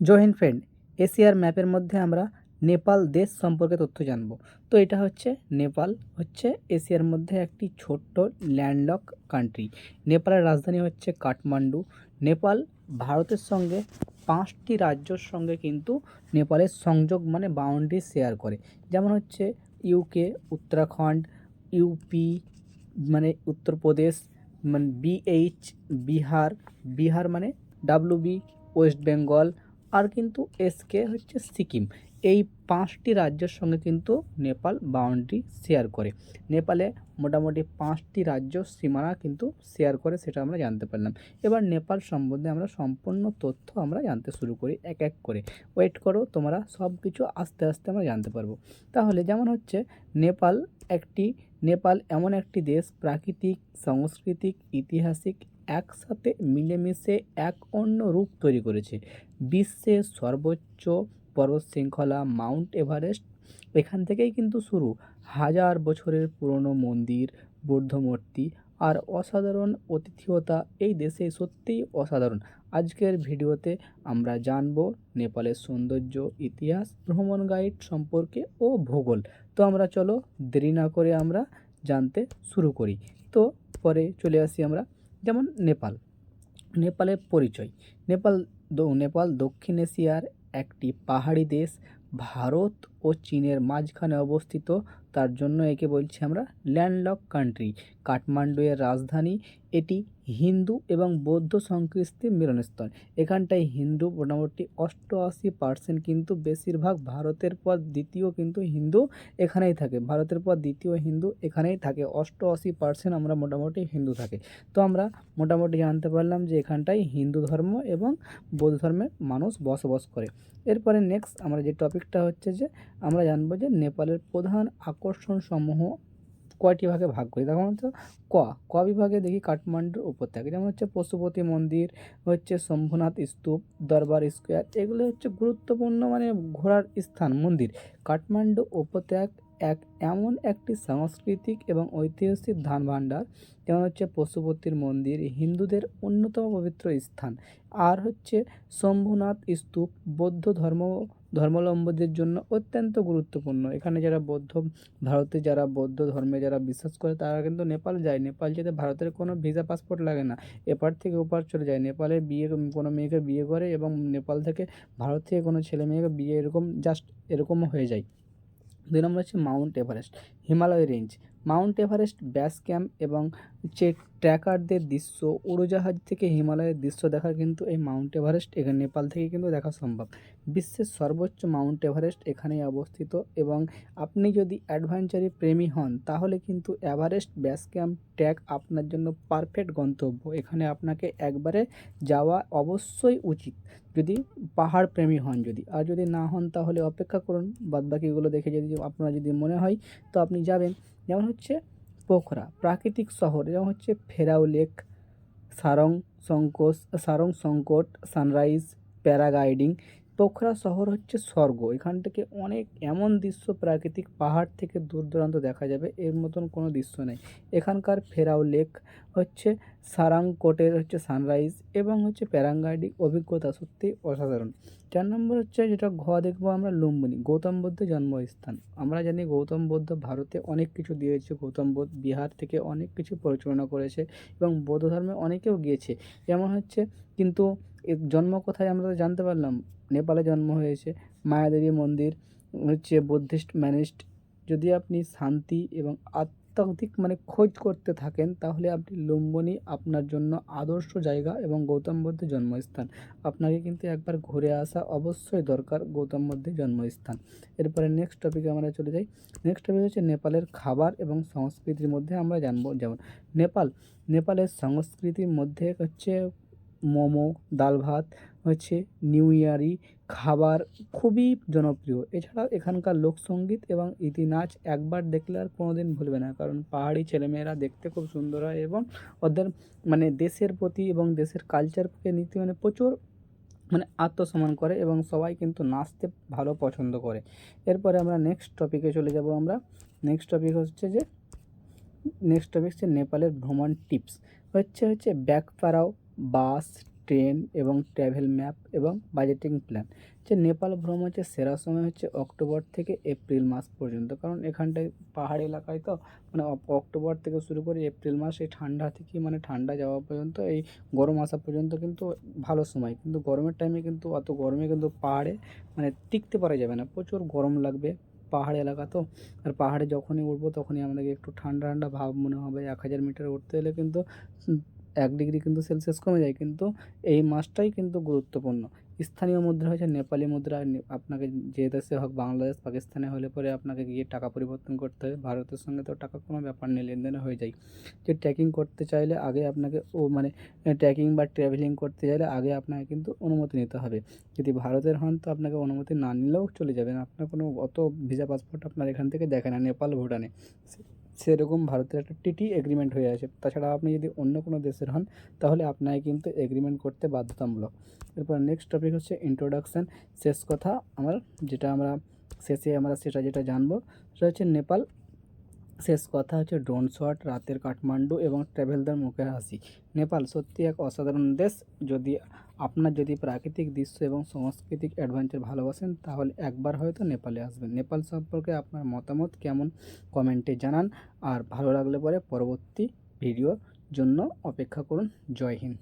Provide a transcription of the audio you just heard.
জহিন friend এশিয়ার ম্যাপের মধ্যে আমরা নেপাল দেশ সম্পর্কে তথ্য জানব। তো এটা হচ্ছে নেপাল, হচ্ছে এশিয়ার মধ্যে একটি ছোট্ট ল্যান্ডলক কান্ট্রি নেপালের রাজধানী হচ্ছে কাঠমান্ডু। নেপাল ভারতের সঙ্গে পাঁচটি রাজ্যর সঙ্গে কিন্তু নেপালের সংযোগ মানে বাউন্ডারি শেয়ার করে। যেমন হচ্ছে ইউকে উত্তরাখণ্ড ইউপি মানে উত্তরপ্রদেশ মানে বিএইচ বিহার। বিহার মানে ডাব্লুবি ওয়েস্ট বেঙ্গল আর কিন্তু এসকে হচ্ছে সিকিম। এই পাঁচটি রাজ্যের সঙ্গে কিন্তু নেপাল বাউন্ডারি শেয়ার করে। নেপালে মোটামুটি পাঁচটি রাজ্য সীমানা কিন্তু শেয়ার করে, সেটা আমরা জানতে পারলাম। এবার নেপাল সম্বন্ধে আমরা সম্পূর্ণ তথ্য আমরা জানতে শুরু করি এক এক করে। ওয়েট করো, তোমরা সব কিছু আস্তে আস্তে আমরা জানতে পারব। তাহলে যেমন হচ্ছে, নেপাল একটি, নেপাল এমন একটি দেশ, প্রাকৃতিক, সাংস্কৃতিক ঐতিহাসিক একসাথে মিলেমিশে এক অন্য রূপ তৈরি করেছে। বিশ্বের সর্বোচ্চ পর্বত শৃঙ্খলা মাউন্ট এভারেস্ট এখান থেকেই কিন্তু শুরু। হাজার বছরের পুরনো মন্দির বৌদ্ধ মূর্তি আর অসাধারণ অতিথিয়তা এই দেশে সত্যিই অসাধারণ। আজকের ভিডিওতে আমরা জানব নেপালের সৌন্দর্য, ইতিহাস, ভ্রমণ গাইড সম্পর্কে ও ভূগোল। তো আমরা চলো দেরি না করে আমরা জানতে শুরু করি। তো পরে চলে আসি আমরা। যেমন নেপাল। নেপালের পরিচয়। নেপাল নেপাল দক্ষিণ এশিয়ার একটি পাহাড়ি দেশ। ভারত ও চীনের মাঝখানে অবস্থিত। তার জন্য একে বলছি আমরা ল্যান্ডলক কান্ট্রি। কাঠমান্ডু এর রাজধানী, এটি হিন্দু এবং বৌদ্ধ সংস্কৃতির মিলনস্থল। এখানটায় হিন্দু মোটামুটি অষ্টআশি পার্সেন্ট কিন্তু বেশিরভাগ ভারতের পর দ্বিতীয় কিন্তু হিন্দু এখানেই থাকে। ভারতের পর দ্বিতীয় হিন্দু এখানেই থাকে। অষ্টআশি পার্সেন্ট আমরা মোটামুটি হিন্দু থাকে। তো আমরা মোটামুটি জানতে পারলাম যে এখানটায় হিন্দু ধর্ম এবং বৌদ্ধ ধর্মের মানুষ বসবাস করে। এরপরে নেক্সট আমরা যে টপিকটা হচ্ছে যে আমরা জানব যে নেপালের প্রধান আকর্ষণ সমূহ কয়টি ভাগে ভাগ করি? তখন হচ্ছে ক ক বিভাগে দেখি কাঠমান্ডুর উপত্যকা যেমন হচ্ছে পশুপতি মন্দির, হচ্ছে শম্ভুনাথ স্তূপ, দরবার স্কোয়ার, এগুলো হচ্ছে গুরুত্বপূর্ণ মানে ঘোরার স্থান, মন্দির। কাঠমান্ডু উপত্যকা এক, এমন একটি সাংস্কৃতিক এবং ঐতিহাসিক ধান ভাণ্ডার যেমন হচ্ছে পশুপতির মন্দির, হিন্দুদের অন্যতম পবিত্র স্থান। আর হচ্ছে শম্ভুনাথ স্তূপ, বৌদ্ধ ধর্ম ধর্মাবলম্বীদের জন্য অত্যন্ত গুরুত্বপূর্ণ। এখানে যারা বৌদ্ধ, ভারতে যারা বৌদ্ধ ধর্মে যারা বিশ্বাস করে, তারা কিন্তু নেপাল যায়। নেপাল যেতে ভারতের কোনো ভিসা পাসপোর্ট লাগে না। এপার থেকে ওপার চলে যায়। নেপালে বিয়ে, কোনো মেয়েকে বিয়ে করে এবং নেপাল থেকে ভারত থেকে কোনো ছেলে মেয়েকে বিয়ে এরকম, জাস্ট এরকমও হয়ে যায়। দুই নম্বর হচ্ছে Mount Everest, Himalaya range. Mount Everest base camp এবং হচ্ছে ট্র্যাকারদের দৃশ্য, উড়োজাহাজ থেকে হিমালয়ের দৃশ্য দেখা কিন্তু এই মাউন্ট এভারেস্ট, এখানে নেপাল থেকে কিন্তু দেখা সম্ভব। বিশ্বের সর্বোচ্চ মাউন্ট এভারেস্ট এখানেই অবস্থিত এবং আপনি যদি অ্যাডভেঞ্চারি প্রেমী হন, তাহলে কিন্তু এভারেস্ট ব্যাস ক্যাম্প ট্র্যাক আপনার জন্য পারফেক্ট গন্তব্য। এখানে আপনাকে একবারে যাওয়া অবশ্যই উচিত, যদি পাহাড় প্রেমী হন যদি। আর যদি না হন, তাহলে অপেক্ষা করুন, বাদবাকিগুলো দেখে যদি আপনার যদি মনে হয়, তো আপনি যাবেন। যেমন হচ্ছে পোখরা প্রাকৃতিক শহর যেমন হচ্ছে ফেরাও লেক সারং সংকোচ সারং সংকট সানরাইজ প্যারাগ্লাইডিং পোখরা শহর হচ্ছে স্বর্গ। এখান থেকে অনেক এমন দৃশ্য প্রাকৃতিক পাহাড় থেকে দূর দূরান্ত দেখা যাবে, এর মতন কোনো দৃশ্য নেই। এখানকার ফেরাও লেক হচ্ছে সারাংকোটের হচ্ছে সানরাইজ এবং হচ্ছে প্যারাগ্লাইডিং অভিজ্ঞতা সত্যিই অসাধারণ। চার নম্বর হচ্ছে যেটা ঘ দেখব আমরা লুম্বিনী, গৌতম বুদ্ধের জন্মস্থান। আমরা জানি গৌতম বুদ্ধ ভারতে অনেক কিছু দিয়েছে, গৌতম বুদ্ধ বিহার থেকে অনেক কিছু পরিচালনা করেছে এবং বৌদ্ধ ধর্মে অনেকেও গিয়েছে। যেমন হচ্ছে কিন্তু জন্ম কোথায় আমরা জানতে পারলাম নেপালে জন্ম হয়েছে। মায়াদেবী মন্দির হচ্ছে বুদ্ধিস্ট ম্যানিস্ট। যদি আপনি শান্তি এবং আধ্যাত্মিক মানে খোঁজ করতে থাকেন, তাহলে আপনি লুম্বিনী আপনার জন্য আদর্শ জায়গা এবং গৌতম বুদ্ধের জন্মস্থান। আপনাকে কিন্তু একবার ঘুরে আসা অবশ্যই দরকার গৌতম বুদ্ধের জন্মস্থান। এরপরে নেক্সট টপিকে আমরা চলে যাই। নেক্সট টপিক হচ্ছে নেপালের খাবার এবং সংস্কৃতির মধ্যে আমরা জানব। যেমন নেপাল, নেপালের সংস্কৃতির মধ্যে হচ্ছে মোমো, ডাল ভাত হচ্ছে নিউ ইয়ারি, খাবার খুবই জনপ্রিয়। এছাড়াও এখানকার লোকসঙ্গীত এবং ইতি নাচ একবার দেখলে আর কোনো দিন ভুলবে না, কারণ পাহাড়ি ছেলেমেয়েরা দেখতে খুব সুন্দর হয় এবং ওদের মানে দেশের প্রতি এবং দেশের কালচারকে নীতি মানে প্রচুর মানে আত্মসম্মান করে এবং সবাই কিন্তু নাচতে ভালো পছন্দ করে। এরপরে আমরা নেক্সট টপিকে চলে যাব আমরা। নেক্সট টপিক হচ্ছে যে নেক্সট টপিক হচ্ছে নেপালের ভ্রমণ টিপস হচ্ছে হচ্ছে ব্যাকপ্যারাও বাস ট্রেন এবং ট্রাভেল ম্যাপ এবং বাজেটিং প্ল্যান। যে নেপাল ভ্রমণ হচ্ছে সেরা সময় হচ্ছে অক্টোবর থেকে এপ্রিল মাস পর্যন্ত। কারণ এখানটায় পাহাড়ি এলাকায় তো মানে অক্টোবর থেকে শুরু করে এপ্রিল মাস এই ঠান্ডা থেকে মানে ঠান্ডা যাওয়া পর্যন্ত, এই গরম আসা পর্যন্ত কিন্তু ভালো সময়। কিন্তু গরমের টাইমে কিন্তু অত গরমে কিন্তু পাহাড়ে মানে টিকতে পারা যাবে না। প্রচুর গরম লাগবে পাহাড় এলাকা তো। আর পাহাড়ে যখনই উঠবো তখনই আমাদেরকে একটু ঠান্ডা ঠান্ডা ভাব মনে হবে। এক হাজার মিটার উঠতে হলে কিন্তু এক ডিগ্রি কিন্তু সেলসিয়াস কমে যায়, কিন্তু এই মাসটাই কিন্তু গুরুত্বপূর্ণ। স্থানীয় মুদ্রা হচ্ছে নেপালি মুদ্রা আপনাকে যে দেশে হোক, বাংলাদেশ, পাকিস্তানে হলে পরে আপনাকে গিয়ে টাকা পরিবর্তন করতে হবে। ভারতের সঙ্গে তো টাকা কোনো ব্যাপার নেই লেনদেন হয়ে যায়। যে ট্রেকিং করতে চাইলে আগে আপনাকে ও মানে ট্রেকিং বা ট্রাভেলিং করতে চাইলে আগে আপনাকে কিন্তু অনুমতি নিতে হবে। যদি ভারতের হন তো আপনাকে অনুমতি না নিলেও চলে যাবেন। আপনার কোনো অত ভিসা পাসপোর্ট আপনার এখান থেকে দেখে না, নেপাল, ভুটানে। সেরকম ভারতের একটা টিটি এগ্রিমেন্ট হয়ে আছে। তাছাড়া আপনি যদি অন্য কোনো দেশের হন, তাহলে আপনাকে কিন্তু এগ্রিমেন্ট করতে বাধ্যতামূলক। এরপর নেক্সট টপিক হচ্ছে ইন্ট্রোডাকশান শেষ কথা আমার, যেটা আমরা শেষে আমরা সেটা যেটা জানব, সেটা হচ্ছে নেপাল শেষ কথা হচ্ছে ড্রোন শট, রাতের কাঠমান্ডু এবং ট্রাভেলদের মুখে হাসি। নেপাল সত্যি এক অসাধারণ দেশ। যদি আপনার যদি প্রাকৃতিক দৃশ্য এবং সাংস্কৃতিক অ্যাডভেঞ্চার ভালোবাসেন, তাহলে একবার হয়তো নেপালে আসবেন। নেপাল সম্পর্কে আপনার মতামত কেমন কমেন্টে জানান। আর ভালো লাগলে পরে পরবর্তী ভিডিওর জন্য অপেক্ষা করুন। জয় হিন্দ।